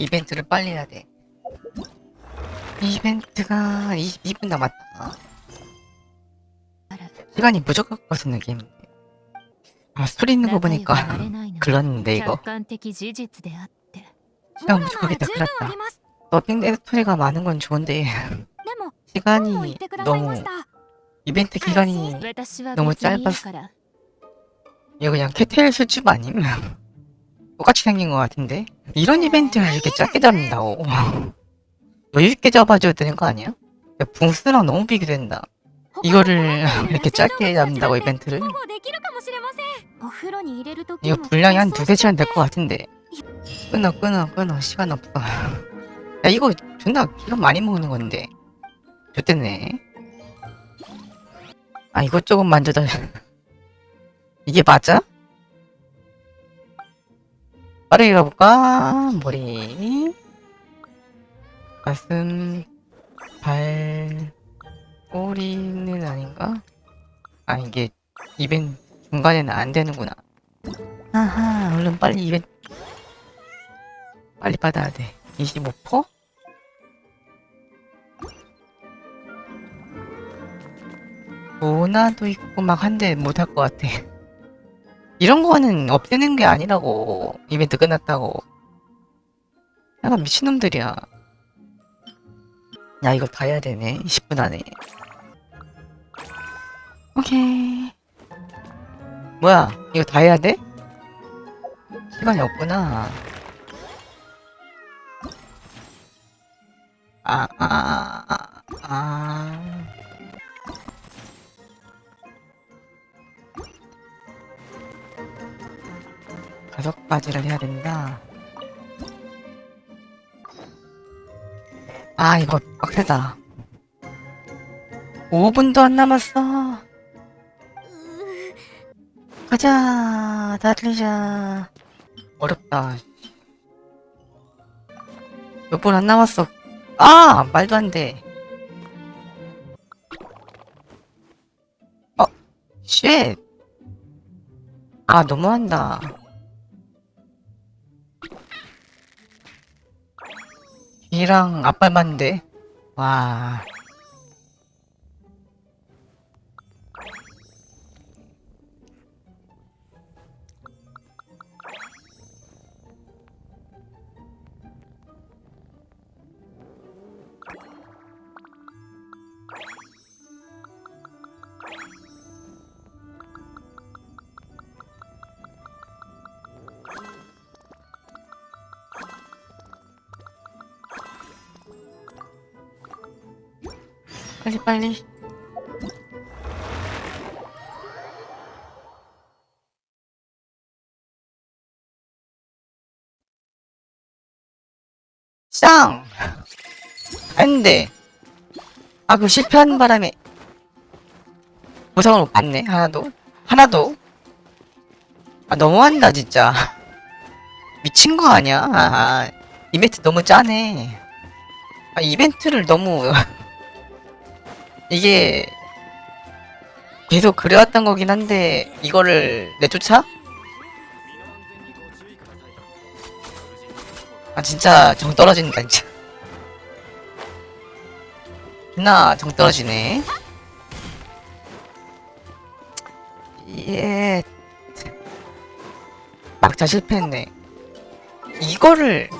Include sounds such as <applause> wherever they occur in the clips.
이벤트를 빨리 해야 돼. 이벤트가 22분 남았다. 시간이 무조건 거슬는 게임인데. 아, 술 있는 거 보니까 <laughs> 글렀는데 이거. 시간 무조건이다 글렀다. 더빙된 스토리가 많은 건 좋은데 시간이 너무 이벤트 기간이 너무 짧았어. 이거 그냥 캐테일 수집 아니면 똑같이 생긴 것 같은데? 이런 이벤트를 이렇게 짧게 잡는다고 어. <laughs> 여유있게 잡아줘야 되는 거 아니야? 야, 붕스랑 너무 비교된다. 이거를 <laughs> 이렇게 짧게 잡는다고 이벤트를? 이거 분량이 한 두세 시간 될 것 같은데. 끊어 끊어 끊어. 시간 없어. <laughs> 야 이거 존나 기간 많이 먹는 건데. 좋대네. 아 이것저것 만져다. 이게 맞아? 빠르게 가볼까? 머리. 가슴. 발. 꼬리는 아닌가? 아, 이게 이벤 중간에는 안 되는구나. 아하, 얼른 빨리 이벤 빨리 받아야 돼. 25%? 모나도 있고 막 한데 못할 것 같아. 이런 거는 없애는 게 아니라고. 이벤트 끝났다고. 약간 미친놈들이야. 야, 이거 다 해야 되네. 20분 안에. 오케이. 뭐야, 이거 다 해야 돼? 시간이 없구나. 아, 아, 아, 아, 다섯 가지를 해야 된다. 아, 이거 빡세다. 5분도 안 남았어. 가자, 달리자. 어렵다. 몇 분 안 남았어. 아! 말도 안 돼. 어, 쉣. 아, 너무한다. 이랑 앞발 맞는데. 와. 빨리 빨리. 쌍! 안 돼. 아, 그 실패한 바람에 보상을 못 받네, 하나도. 하나도. 아, 너무한다, 진짜. <laughs> 미친 거 아니야? 아, 이벤트 너무 짜네. 아, 이벤트를 너무. <laughs> 이게 계속 그래왔던 거긴 한데 이거를 내쫓아? 아 진짜 정 떨어진다 진짜. 나정 떨어지네. 예 막자 실패했네. 이거를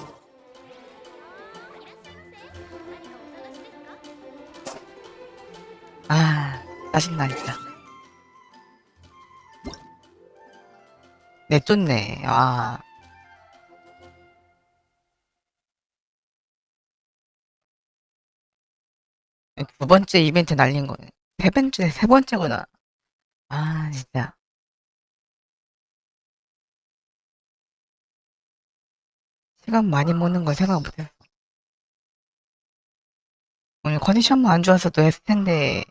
아, 짜증나, 진짜. 내쫓네, 아. 두 번째 이벤트 날린 거네. 세 번째, 세 번째구나. 아, 진짜. 시간 많이 먹는 거 생각 못했어. 오늘 컨디션만 안 좋아서도 했을 텐데,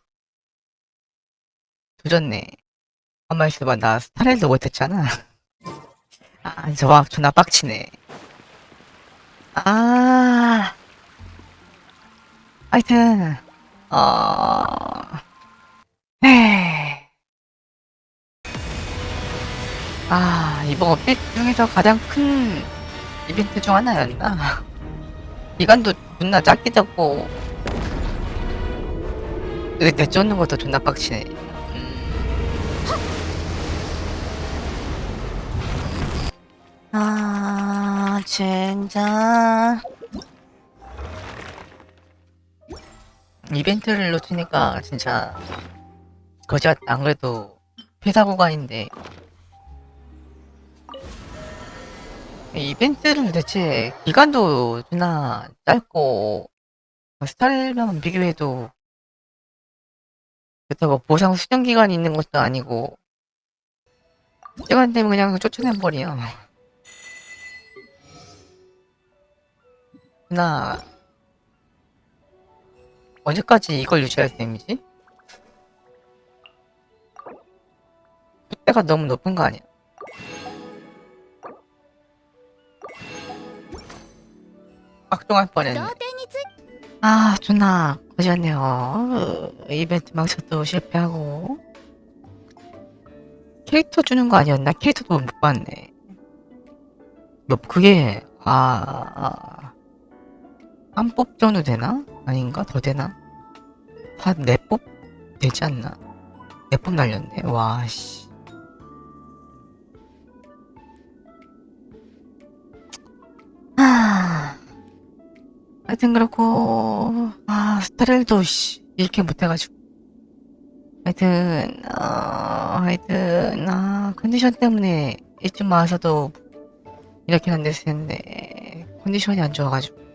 조졌네. 가만 있어봐, 나 스타일도 못했잖아. 아, 저와 존나 빡치네. 아, 하여튼, 어, 에이. 아, 이번 업데이트 중에서 가장 큰 이벤트 중 하나였나? 기간도 존나 짧게 잡고 근데 내쫓는 것도 존나 빡치네 아 진짜 이벤트를 놓치니까 진짜 같다 안 그래도 회사 구간인데. 이벤트를 대체 기간도 존나 짧고 스타일만 비교해도 그렇다고 보상 수령 기간이 있는 것도 아니고 시간 되면 그냥 쫓아내버려 나 언제까지 이걸 유지할 셈이지? 때가 너무 높은 거 아니야? 박종할 뻔했네. 아, 존나 거셨네요. 이벤트 망쳐도 실패하고. 캐릭터 주는 거 아니었나? 캐릭터도 못 봤네. 뭐 그게 아. 아, 아. 아... 한뽑 정도 되나? 아닌가? 더 되나? 한네 뽑? 되지 않나? 네뽑 날렸네 와 씨 하... 하여튼 그렇고 아 스타일도 씨 이렇게 못해가지고 하여튼 어, 하여튼 아 컨디션 때문에 이쯤 와서도 이렇게 안 됐을 텐데 컨디션이 안 좋아가지고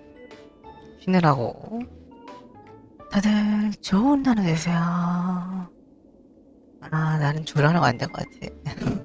쉬느라고. 다들 좋은 하루 되세요. 아 나는 졸하러 안될 것 같아 <laughs>